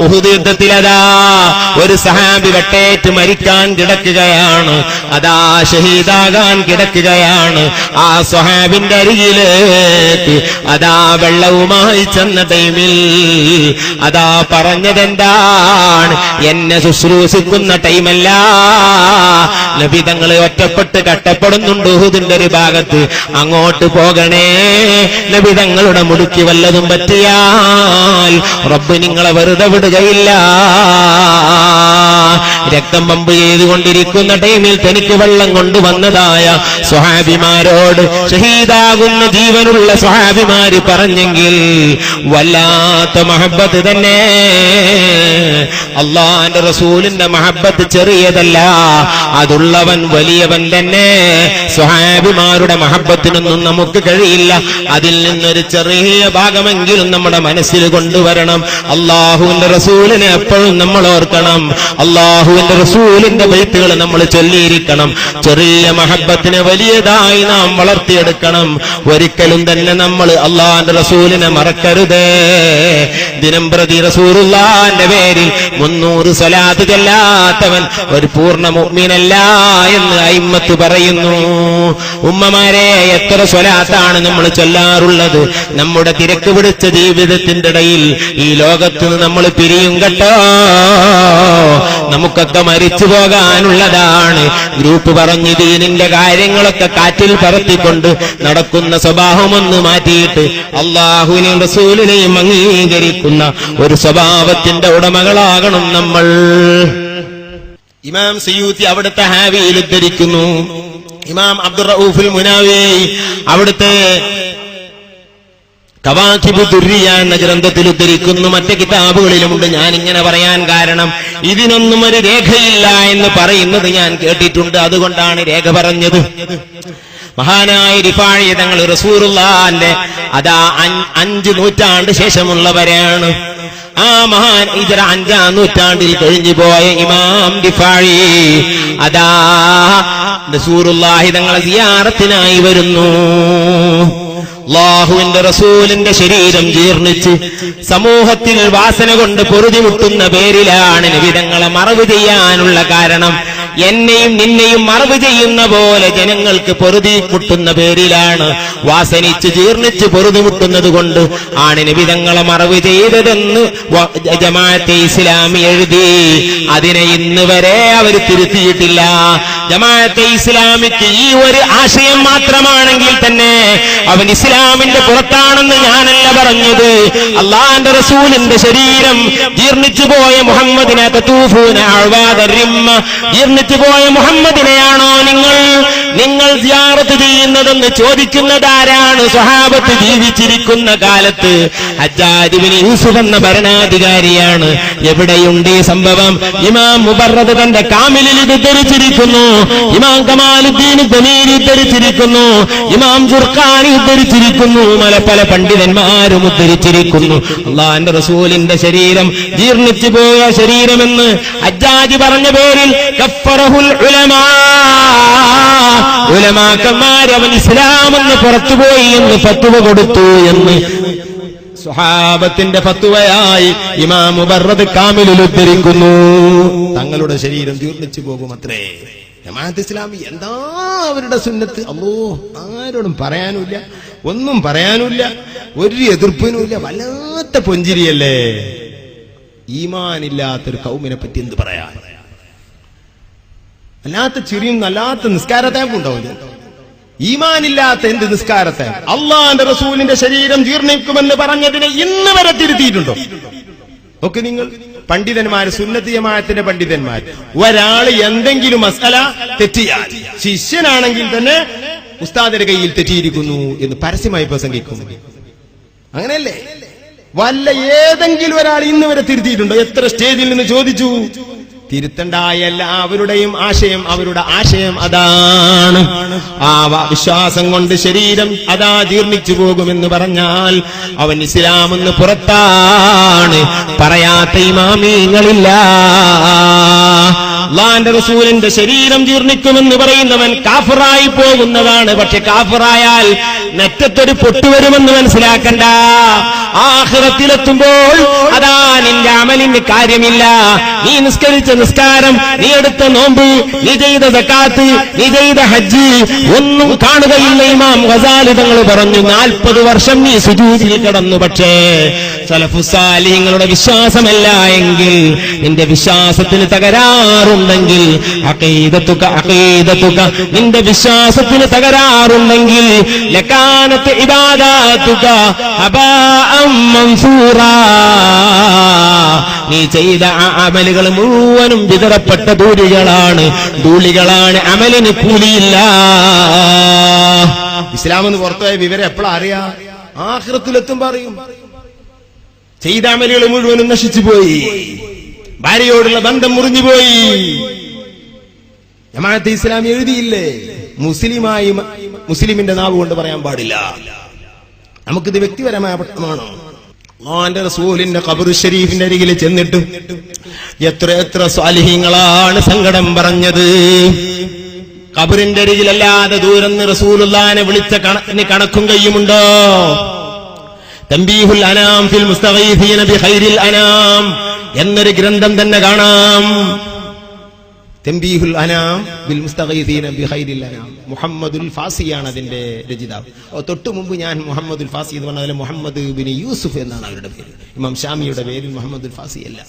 ഉഹുദ് യുദ്ധത്തിലതാ ഒരു സഹാബി വെട്ടേറ്റ് മരിക്കാൻ കിടക്കുകയാണ്. അതാ ഷഹീദാകാൻ കിടക്കുകയാണ്. ആ സ്വഹാബിന്റെ അരികിലേക്ക് അതാ വെള്ളവുമായി ചെന്ന ടൈമിൽ അതാ പറഞ്ഞതെന്താണ്? എന്നെ ശുശ്രൂഷിക്കുന്ന ടൈമല്ല. ലഭിതങ്ങളെ ഒറ്റപ്പെട്ട് കട്ടപ്പെടുന്നുണ്ട് ഉഹുദിന്റെ ഒരു ഭാഗത്ത്. അങ്ങോട്ട് പോകണേ. ലഭിതങ്ങളുടെ മുടുക്കി വല്ലതും പറ്റിയാൽ റബ്ബ് നിങ്ങളെ വെറുതെ വിടുകയില്ല രക്തം പമ്പ് ചെയ്തുകൊണ്ടിരിക്കുന്ന ടൈമിൽ തനിക്ക് വെള്ളം കൊണ്ടുവന്നതായ സ്വഹാബിമാരോട് ഷഹീദാകുന്ന ജീവനുള്ള സ്വഹാബിമാര് പറഞ്ഞെങ്കിൽ വല്ലാത്ത മഹബത്ത് തന്നെ. അള്ളാന്റെ റസൂലിന്റെ മഹബത്ത് ചെറിയതല്ല. അതുള്ളവൻ വലിയവൻ തന്നെ. സ്വഹാബിമാരുടെ മഹബത്തിനൊന്നും നമുക്ക് കഴിയില്ല. അതിൽ നിന്നൊരു ചെറിയ ഭാഗമെങ്കിലും നമ്മുടെ മനസ്സിൽ കൊണ്ടുവരണം. അള്ളാഹുവിന്റെ റസൂലിനെ എപ്പോഴും നമ്മൾ ഓർക്കണം. അള്ളാഹുവിന്റെ റസൂലിന്റെ ബൈത്തുകൾ നമ്മൾ ചൊല്ലിയിരിക്കണം. ചെറിയ മഹബത്തിനെ വലിയതായി നാം വളർത്തിയെടുക്കണം. ഒരിക്കലും തന്നെ നമ്മൾ അള്ളാഹിന്റെ റസൂലിനെ മറക്കരുതേ. ദിനം പ്രതി റസൂറുള്ളാന്റെ പേരിൽ മുന്നൂറ് സ്വലാത്ത് ചെല്ലാത്തവൻ ഒരു പൂർണ മുഗ്മീനല്ല എന്ന് അയിമ്മത്ത് പറയുന്നു. ഉമ്മമാരെ എത്ര സ്വലാത്താണ് നമ്മൾ ചൊല്ലാറുള്ളത്? നമ്മുടെ തിരക്ക് പിടിച്ച ജീവിതത്തിന്റെ ഇടയിൽ ഈ ലോകത്ത് നമ്മൾ പിരിയും കേട്ടോ. നമുക്കൊക്കെ മരിച്ചു പോകാനുള്ളതാണ്. ഗ്രൂപ്പ് പറഞ്ഞ് ദീനിന്റെ കാര്യങ്ങളൊക്കെ കാറ്റിൽ പറത്തിക്കൊണ്ട് നടക്കുന്ന സ്വഭാവമൊന്ന് മാറ്റിയിട്ട് അള്ളാഹുവിനെയും റസൂലിനെയും അംഗീകരിക്കുന്ന ഒരു സ്വഭാവത്തിന്റെ ഉടമകളാകണം നമ്മൾ. ഇമാം സയൂത്തി അവിടുത്തെ ഹാവിയിൽ ഉദ്ധരിക്കുന്നു. ഇമാം അബ്ദുറൌഫുൽ മുനാവി അവിടുത്തെ കവാഖിബു എന്ന ഗ്രന്ഥത്തിൽ ഉദ്ധരിക്കുന്നു. മറ്റ് കിതാബുകളിലുമുണ്ട് ഞാൻ ഇങ്ങനെ പറയാൻ കാരണം ഇതിനൊന്നും ഒരു രേഖയില്ല എന്ന് പറയുന്നത് ഞാൻ കേട്ടിട്ടുണ്ട്. അതുകൊണ്ടാണ് രേഖ പറഞ്ഞത്. മഹാനായ റിഫാഴി തങ്ങൾ റസൂറുല്ലാന്റെ അതാ അഞ്ച് നൂറ്റാണ്ട് ശേഷമുള്ളവരാണ് ആ മഹാൻ ഇതര അഞ്ചാം നൂറ്റാണ്ടിൽ കഴിഞ്ഞു പോയ ഇമാം ഡിഫാഴി അതാ റസൂറുല്ലാഹി തങ്ങളെ സിയാറത്തിനായി വരുന്നു. അള്ളാഹുവിന്റെ റസൂലിന്റെ ശരീരം ജീർണിച്ച് സമൂഹത്തിൽ വാസന കൊണ്ട് പൊറുതിമുട്ടുന്ന പേരിലാണ് വിധങ്ങളെ മറവ് ചെയ്യാനുള്ള കാരണം. എന്നെയും നിന്നെയും മറവ് ചെയ്യുന്ന പോലെ ജനങ്ങൾക്ക് പൊറുതി മുട്ടുന്ന പേരിലാണ്. വാസനിച്ച് ജീർണിച്ച് പൊറുതി മുട്ടുന്നത് കൊണ്ട് ആണ് വിധങ്ങളെ മറവ് ചെയ്തതെന്ന് ജമാഅത്തെ ഇസ്ലാമി എഴുതി. അതിനെ ഇന്ന് വരെ അവർ തിരുത്തിയിട്ടില്ല. ജമാഅത്തെ ഇസ്ലാമിക്ക് ഈ ഒരു ആശയം മാത്രമാണെങ്കിൽ തന്നെ അവൻ ഇസ്ലാമിന്റെ പുറത്താണെന്ന് ഞാനല്ല പറഞ്ഞത്. അള്ളാന്റെ റസൂലിന്റെ ശരീരം ജീർണിച്ചു പോയ മുഹമ്മദിനെ അഴ്വാദ റിമ്മ ജീർണിച്ചു പോയ മുഹമ്മദിനെയാണോ നിങ്ങൾ? നിങ്ങൾ സിയാറത്ത് ചെയ്യുന്നതെന്ന് ചോദിക്കുന്നതാരാണ് സ്വഹാബത്ത് ജീവിച്ചിരിക്കുന്ന കാലത്ത്? ഹജ്ജാദിബിന് യൂസുഫ് എന്ന ഭരണാധികാരിയാണ്. എവിടെയുണ്ട് ഈ സംഭവം? ഇമാം മുബറത് തന്റെ കാമിലിൽ ഇത് ധരിച്ചിരിക്കുന്നു. ഇമാം കമാലുദ്ദീൻ ദമീർ ഉദ്ധരിച്ചിരിക്കുന്നു ഇമാം ജുർഖാനി ഉദ്ധരിച്ചിരിക്കുന്നു പല പല പണ്ഡിതന്മാരും ഉദ്ധരിച്ചിരിക്കുന്നു അള്ളാന്റെ റസൂലിന്റെ ശരീരം ജീർണിച്ചു പോയ ശരീരമെന്ന് അജ്ജാജി പറഞ്ഞ പേരിൽ കഫറഹുൽ ഉലമാ. ഉലമാക്കന്മാർ അവൻ ഇസ്ലാമെന്ന് പുറത്തുപോയി എന്ന് ഫത്തുവ കൊടുത്തു എന്ന്. സ്വഹാബത്തിന്റെ ഫത്തുവയായി ഇമാമു മുബറദ് കാമിലിൽ ഉദ്ധരിക്കുന്നു. തങ്ങളുടെ ശരീരം ജീർണിച്ചു പോകുമത്രേ. ജമാഅത്ത് ഇസ്ലാമി എന്താ അവരുടെ സുന്നത്ത്? അല്ലോ ആരോടും പറയാനുമില്ല ഒന്നും പറയാനുമില്ല ഒരു എതിർപ്പിനുമില്ല വല്ലാത്ത പൊഞ്ചിരിയല്ലേ? ഈമാനില്ലാത്തൊരു കൗമിനെ പറ്റി എന്ത് പറയാൻ? അല്ലാത്ത ചിരിയും അല്ലാത്ത നിസ്കാരത്തേപ്പ് ഉണ്ടാവില്ല ഈമാനില്ലാത്ത എന്ത് നിസ്കാരത്തെ? അള്ളാന്റെ റസൂലിന്റെ ശരീരം ജീർണിക്കുമെന്ന് പറഞ്ഞതിനെ ഇന്ന് വരെ തിരുത്തിയിട്ടുണ്ടോ? ഒക്കെ നിങ്ങൾ പണ്ഡിതന്മാര് സുന്നത്തി ജമാഅത്തിന്റെ പണ്ഡിതന്മാർ ഒരാൾ എന്തെങ്കിലും മസല തെറ്റിയാൽ ശിഷ്യനാണെങ്കിൽ തന്നെ ഉസ്താദിന്റെ കയ്യിൽ തെറ്റിയിരിക്കുന്നു എന്ന് പരസ്യമായി പ്രസംഗിക്കും അങ്ങനെയല്ലേ? വല്ല ഏതെങ്കിലും ഒരാൾ ഇന്ന് വരെ തിരുത്തിയിട്ടുണ്ടോ? എത്ര സ്റ്റേജിൽ നിന്ന് ചോദിച്ചു? തിരുത്തണ്ട എല്ലാവരുടെയും ആശയം അവരുടെ ആശയം അതാണ്. ആ വിശ്വാസം കൊണ്ട് ശരീരം അതാ ജീർണിച്ചു പോകുമെന്ന് പറഞ്ഞാൽ അവൻ ഇസ്ലാമെന്ന് പുറത്താണ്. പറയാത്ത ഇമാമീങ്ങളില്ല റസൂലിന്റെ ശരീരം ജീർണിക്കുമെന്ന് പറയുന്നവൻ കാഫറായി പോകുന്നതാണ്. പക്ഷെ കാഫറായാൽ നെറ്റത്തൊരു പൊട്ടുവരുമെന്ന് മനസ്സിലാക്കണ്ട. ആഹ്റത്തിലെത്തുമ്പോൾ അതാ അമലിന് കാര്യമില്ല. നീ നിസ്കരിച്ച നിസ്കാരം നീ എടുത്ത നോമ്പ് നീ ചെയ്ത സക്കാത്ത് നീ ചെയ്ത ഹജ്ജ് ഒന്നും കാണുകയില്ല ഇമാം ഗസാലി തങ്ങൾ പറഞ്ഞു നാൽപ്പത് വർഷം നീ സുജൂതിൽ കിടന്നു. പക്ഷേ സലഫുസാലിങ്ങളുടെ വിശ്വാസമല്ല എങ്കിൽ നിന്റെ വിശ്വാസത്തിന് തകരാറുണ്ടെങ്കിൽ അകൈതത്തുക അകൈതത്തുക നിന്റെ വിശ്വാസത്തിന് തകരാറുണ്ടെങ്കിൽ ലക്കാനത്ത് ഇബാദാത്തുക ഹബാഅം മൻസൂറാ. നീ ചെയ്ത ആ അമലുകൾ മുഴുവനും വിതറപ്പെട്ട ധൂളികളാണ് ധൂളികളാണ് അമലിന് കൂലിയില്ല. ഇസ്ലാം എന്ന് പുറത്തുപോയ വിവരം എപ്പോഴാ അറിയാ? ആഹൃത്തിലെത്തും പറയും. ചെയ്ത അമലുകൾ മുഴുവനും നശിച്ചു പോയി. ഭാര്യയോടുള്ള ബന്ധം മുറിഞ്ഞു പോയി. ജമാഅത്ത് ഇസ്ലാം എഴുതിയില്ലേ? മുസ്ലിമായി മുസ്ലിമിന്റെ നാവ് കൊണ്ട് പറയാൻ പാടില്ല. നമുക്കിത് വ്യക്തിപരമായ പ്രശ്നമാണോ അള്ളാന്റെ റസൂലിന്റെ ഖബർ ഷരീഫിന്റെ അരികിൽ ചെന്നിട്ട് എത്ര എത്ര സ്വാലിഹ്യങ്ങളാണ് സങ്കടം പറഞ്ഞത്. കബറിന്റെ അരികിലല്ലാതെ ദൂരം റസൂലുള്ളാനെ വിളിച്ച കണക്കിന് കണക്കും കയ്യുമുണ്ടോ? തമ്പീഹുൽ അനാം ഫിൽ മുസ്തഗീഥീന ബി ഖൈരിൽ അനാം എന്നൊരു ഗ്രന്ഥം തന്നെ കാണാം. തെമ്പീഹുൽ അനാം ബിൽ മുസ്തഗീഥീന ബി ഖൈരിൽ അനാം മുഹമ്മദുൽ ഫാസിയാണ് അതിന്റെ രചിതാവ്. തൊട്ടു മുമ്പ് ഞാൻ മുഹമ്മദുൽ ഫാസി എന്ന് പറഞ്ഞാൽ മുഹമ്മദ് ബിൻ യൂസുഫ് എന്നാണ് അവരുടെ പേര്. ഇമാം ഷാമിയുടെ പേര് മുഹമ്മദുൽ ഫാസി അല്ല.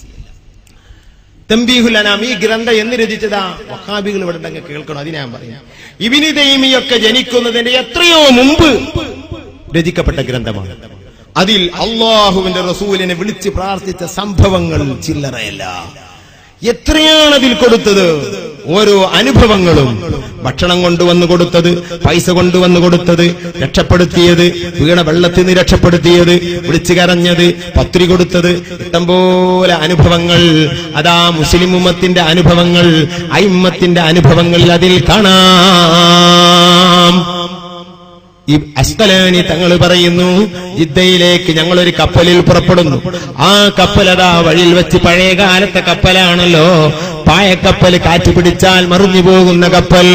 തമ്പീഹുൽ അനാം ഈ ഗ്രന്ഥം എന്ന് രചിച്ചതാ വഹാബികൾ ഇവിടെ ഉണ്ടെങ്കിൽ കേൾക്കണം അത് ഞാൻ പറയാം ഇബിനി തൈമിയൊക്കെ ജനിക്കുന്നതിന്റെ എത്രയോ മുമ്പ് രചിക്കപ്പെട്ട ഗ്രന്ഥമാണ്. അതിൽ അള്ളാഹുവിന്റെ റസൂലിനെ വിളിച്ച് പ്രാർത്ഥിച്ച സംഭവങ്ങൾ ചില്ലറയല്ല. എത്രയാണ് അതിൽ കൊടുത്തത്? ഓരോ അനുഭവങ്ങളും. ഭക്ഷണം കൊണ്ടുവന്നു കൊടുത്തത് പൈസ കൊണ്ടുവന്നു കൊടുത്തത് രക്ഷപ്പെടുത്തിയത് വീണ വെള്ളത്തിൽ നിന്ന് രക്ഷപ്പെടുത്തിയത് വിളിച്ചു കരഞ്ഞത് പത്രി കൊടുത്തത് ഇഷ്ടംപോലെ അനുഭവങ്ങൾ. അതാ മുസ്ലിം ഉമ്മത്തിന്റെ അനുഭവങ്ങൾ. അയിമ്മത്തിന്റെ അനുഭവങ്ങളിൽ അതിൽ കാണാം. ഈ അസ്കലാനി തങ്ങൾ പറയുന്നു ജിദ്ദയിലേക്ക് ഞങ്ങൾ ഒരു കപ്പലിൽ പുറപ്പെടുന്നു. ആ കപ്പൽ അതാ വഴിയിൽ വെച്ച് പഴയ കാലത്തെ കപ്പലാണല്ലോ. പായക്കപ്പൽ കാറ്റ് പിടിച്ചാൽ മറിഞ്ഞു പോകുന്ന കപ്പൽ.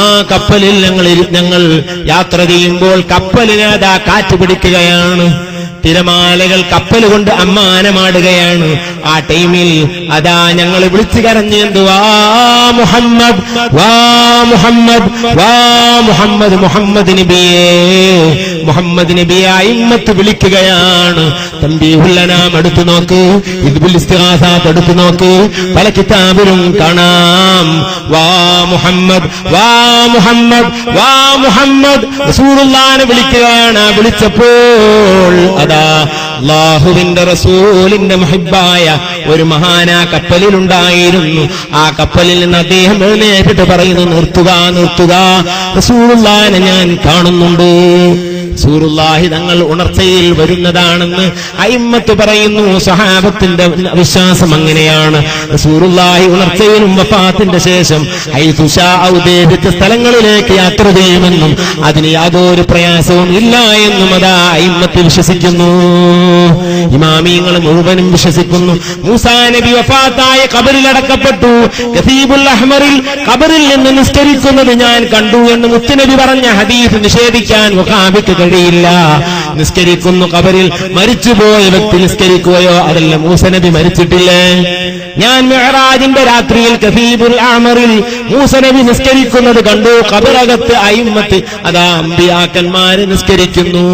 ആ കപ്പലിൽ ഞങ്ങൾ ഞങ്ങൾ യാത്ര ചെയ്യുമ്പോൾ കപ്പലിന് അതാ കാറ്റ് പിടിക്കുകയാണ്. തിരമാലകൾ കപ്പൽ കൊണ്ട് അമ്മാനമാടുകയാണ്. ആ ടൈമിൽ അതാ ഞങ്ങൾ വിളിച്ചു കരഞ്ഞു എന്ത് വാ മുഹമ്മദ് വാ മുഹമ്മദ് വാ മുഹമ്മദ് മുഹമ്മദ് നബിയേ. മുഹമ്മദ് നബിയെ അയിമ്മത്ത് വിളിക്കുകയാണ്. തമ്പീഹുല്ലനാം എടുത്തു നോക്ക് ഇദ്ബുൽ ഇസ്തിഹാസാത്ത് എടുത്തു നോക്ക് പല കിതാബിലും കാണാം. വാ മുഹമ്മദ് വാ മുഹമ്മദ് വാ മുഹമ്മദ്. റസൂലുള്ളാനെ വിളിക്കുകയാണ്. വിളിച്ചപ്പോൾ അതാ അള്ളാഹുവിന്റെ റസൂലിന്റെ മഹിബായ ഒരു മഹാന കപ്പലിലുണ്ടായിരുന്നു. ആ കപ്പലിൽ നിന്ന് അദ്ദേഹം എഴുന്നേറ്റിട്ട് പറയുന്നു നിർത്തുക നിർത്തുക. റസൂലുള്ളാനെ ഞാൻ കാണുന്നുണ്ട്. സൂറുല്ലാഹി തങ്ങൾ ഉണർച്ചയിൽ വരുന്നതാണെന്ന് അയിമ്മത്ത് പറയുന്നു. സഹാബത്തിന്റെ വിശ്വാസം അങ്ങനെയാണ്. സൂറുല്ലാഹി ഉണർച്ചയിലും വഫാത്തിന്റെ ശേഷം ഉദ്ദേശിച്ച സ്ഥലങ്ങളിലേക്ക് യാത്ര ചെയ്യുമെന്നും അതിന് യാതൊരു പ്രയാസവും ഇല്ല എന്നും അതാ അയിമ്മത്ത് വിശ്വസിക്കുന്നു. ഇമാമിയങ്ങൾ മുഴുവനും വിശ്വസിക്കുന്നു. മൂസാ നബി വഫാത്തായ കബറിലടക്കപ്പെട്ടു ഗസീബുൽ അഹ്മറിൽ കബറിൽ നിന്ന് നിസ്കരിക്കുന്നത് ഞാൻ കണ്ടു എന്ന് മുത്തുനബി പറഞ്ഞ ഹദീസ് നിഷേധിക്കാൻ വഹാബിക്ക് കഴിയില്ല. നിസ്കരിക്കുന്നു കബറിൽ മരിച്ചുപോയ വ്യക്തി നിസ്കരിക്കുകയോ അതല്ല മൂസനബി മരിച്ചിട്ടില്ലേ? ഞാൻ മെഹറാജിന്റെ രാത്രിയിൽ കഫീബുൽ ആമറിൽ മൂസനബി നിസ്കരിക്കുന്നത് കണ്ടു. കബറകത്ത് അയിമത്ത് അതാ അമ്പിയാക്കന്മാര് നിസ്കരിക്കുന്നു.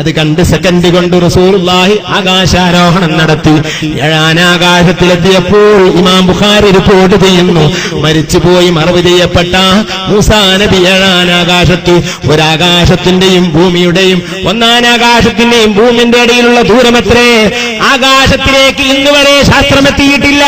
അത് കണ്ട് സെക്കൻഡ് കൊണ്ട് റസൂലുള്ളാഹി ആകാശാരോഹണം നടത്തി. ഏഴാനാകാശത്തിലെത്തിയപ്പോൾ ഇമാം ബുഖാരി റിപ്പോർട്ട് ചെയ്യുന്നു. മരിച്ചുപോയി മറവ് ചെയ്യപ്പെട്ട മൂസാ നബി ഏഴാനാകാശത്ത് ഒരാകാശത്തിന്റെയും ഭൂമിയുടെയും ഒന്നാനാകാശത്തിന്റെയും ഭൂമിന്റെ ഇടയിലുള്ള ദൂരമത്രേ. ആകാശത്തിലേക്ക് ഇന്നുവരെ ശാസ്ത്രം ശാസ്ത്രമെത്തിയിട്ടില്ല.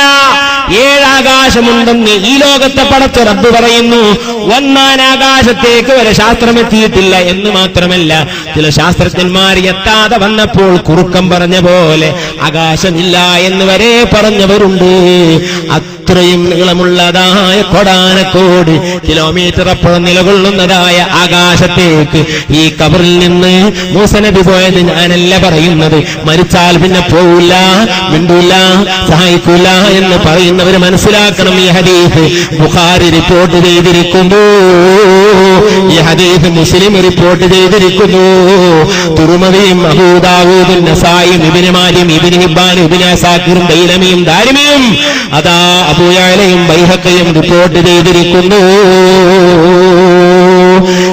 ഏഴാകാശമുണ്ടെന്ന് ഈ ലോകത്തെ പടച്ച റബ്ബ് പറയുന്നു. ഒന്നാനാകാശത്തേക്ക് വരെ ശാസ്ത്രം എത്തിയിട്ടില്ല എന്ന് മാത്രമല്ല ചില ശാസ്ത്രജ്ഞന്മാർ എത്താതെ വന്നപ്പോൾ കുറുക്കം പറഞ്ഞ പോലെ ആകാശമില്ല എന്ന് വരെ പറഞ്ഞവരുണ്ട്. അത്രയും നീളമുള്ളതായ കൊടാനക്കോട് കിലോമീറ്റർ അപ്പുറം നിലകൊള്ളുന്നതായ ആകാശത്തേക്ക് ഈ കബറിൽ നിന്ന് മൂസനബി പോയത് ഞാനല്ല പറയുന്നത്. മരിച്ചാൽ പിന്നെ പോവില്ല മിണ്ടൂല സഹായിക്കൂല എന്ന് പറയുന്നവർ മനസ്സിലാക്കണം ഈ ഹരീഫ് ബുഖാരി റിപ്പോർട്ട് ചെയ്തിരിക്കുന്നു. ഈ ഹദീസ് മുസ്ലിം റിപ്പോർട്ട് ചെയ്തിരിക്കുന്നു. തുറുമതിയും അബൂദാവൂദും നസായും ഇബിനുമാരും ഇബിന് ഹിബ്ബാനും ഇബിന് അസാക്കിറും ദൈലമിയും ദാരിമിയും അതാ അബൂയാലയും ബൈഹക്കയും റിപ്പോർട്ട് ചെയ്തിരിക്കുന്നു.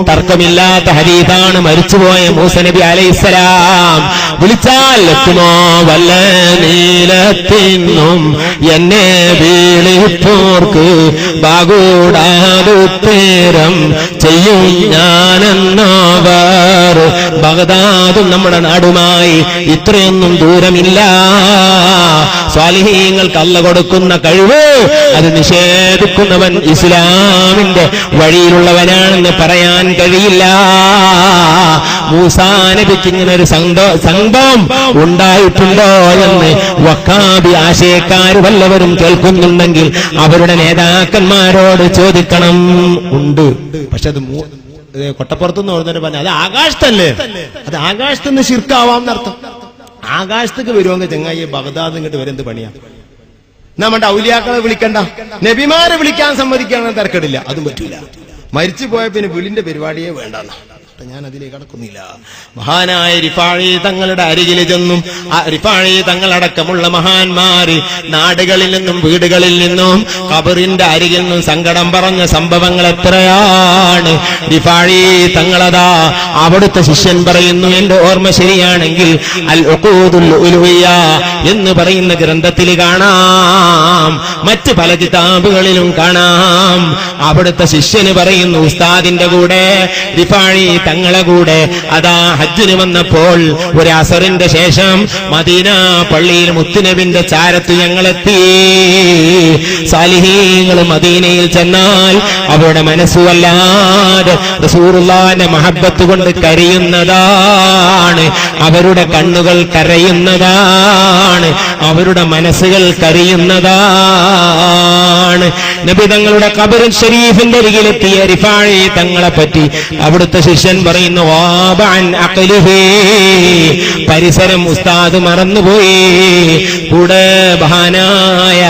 തർക്കമില്ലാത്ത ഹരീതാണ് മരിച്ചുപോയ മൂസ നബി അലൈഹിസ്സലാം വിളിച്ചാൽ എത്തുമോ? വല്ല നീലത്തിന്നും എന്നെ വീളിപ്പോർക്ക് ബാഗൂടാതുത്തേരം ചെയ്യും ഞാനെന്നവർ ബഗദാദും നമ്മുടെ നാടുമായി ഇത്രയൊന്നും ദൂരമില്ല. സ്വാലിഹീങ്ങൾക്ക് അല്ല കൊടുക്കുന്ന കഴിവ് അത് നിഷേധിക്കുന്നവൻ ഇസ്ലാമിന്റെ വഴിയിലുള്ളവനാണെന്ന് പറയാൻ കഴിയില്ല. മൂസാ നബിക്ക് ഇങ്ങനെ ഒരു സംഭവം ഉണ്ടായിട്ടുണ്ടോ എന്ന് വക്കാബി ആശയക്കാർ വല്ലവരും കേൾക്കുന്നുണ്ടെങ്കിൽ അവരുടെ നേതാക്കന്മാരോട് ചോദിക്കണം. ഉണ്ട്. പക്ഷെ അത് മൂ- നിന്ന് ഓടുന്നവര് പറഞ്ഞു അത് ആകാശത്തല്ലേ? അത് ആകാശത്തുനിന്ന് ശിർക്കാവാം എന്നർത്ഥം ആകാശത്തേക്ക് വരുവാങ്ക ചെങ്ങായി ബഗ്ദാദ് ഇങ്ങോട്ട് വരെന്ത് പണിയാ? നമ്മുടെ ഔലിയാക്കളെ വിളിക്കണ്ട. നബിമാരെ വിളിക്കാൻ സമ്മതിക്കാൻ തിരക്കടില്ല. അതും പറ്റൂല. മരിച്ചു പോയ പിന്നെ വിളിന്റെ പരിപാടിയെ വേണ്ടെന്ന. ഞാൻ അതിലേക്ക് കടക്കുന്നില്ല. മഹാനായ റിഫാഴി തങ്ങളുടെ അരികിൽ ചെന്നും റിഫാഴി തങ്ങളടക്കമുള്ള മഹാന്മാര് നാടുകളിൽ നിന്നും വീടുകളിൽ നിന്നും കബറിന്റെ അരികിൽ നിന്നും സങ്കടം പറഞ്ഞ സംഭവങ്ങൾ എത്രയാണ്? റിഫാഴി തങ്ങളതാ അവിടുത്തെ ശിഷ്യൻ പറയുന്നു എന്റെ ഓർമ്മ ശരിയാണെങ്കിൽ എന്ന് പറയുന്ന ഗ്രന്ഥത്തിൽ കാണാം. മറ്റ് പല കിതാബുകളിലും കാണാം. അവിടുത്തെ ശിഷ്യന് പറയുന്നു ഉസ്താദിന്റെ കൂടെ റിഫാഴി തങ്ങളെ കൂടെ. അതാ ഹജ്ജിന് വന്നപ്പോൾ ഒരു അസറിന്റെ ശേഷം മദീന പള്ളിയിൽ മുത്തുനബിന്റെ ചാരത്ത് ഞങ്ങളെത്തി. സാലിഹീങ്ങൾ മദീനയിൽ ചെന്നാൽ അവരുടെ മനസ്സുവല്ലാതെ മഹബത്ത് കൊണ്ട് കരയുന്നതാണ്. അവരുടെ കണ്ണുകൾ കരയുന്നതാണ്. അവരുടെ മനസ്സുകൾ കരയുന്നതാണ്. നബി തങ്ങളുടെ കബറിൻ ഷരീഫിന്റെ അരികിലെത്തിയ റിഫാഴി തങ്ങളെ പറ്റി അവിടുത്തെ ശിഷ്യൻ പറയുന്നു "വാബഅൻ പരിസരം ഉസ്താദ് മറന്നുപോയി. കൂടെ ബഹാനായ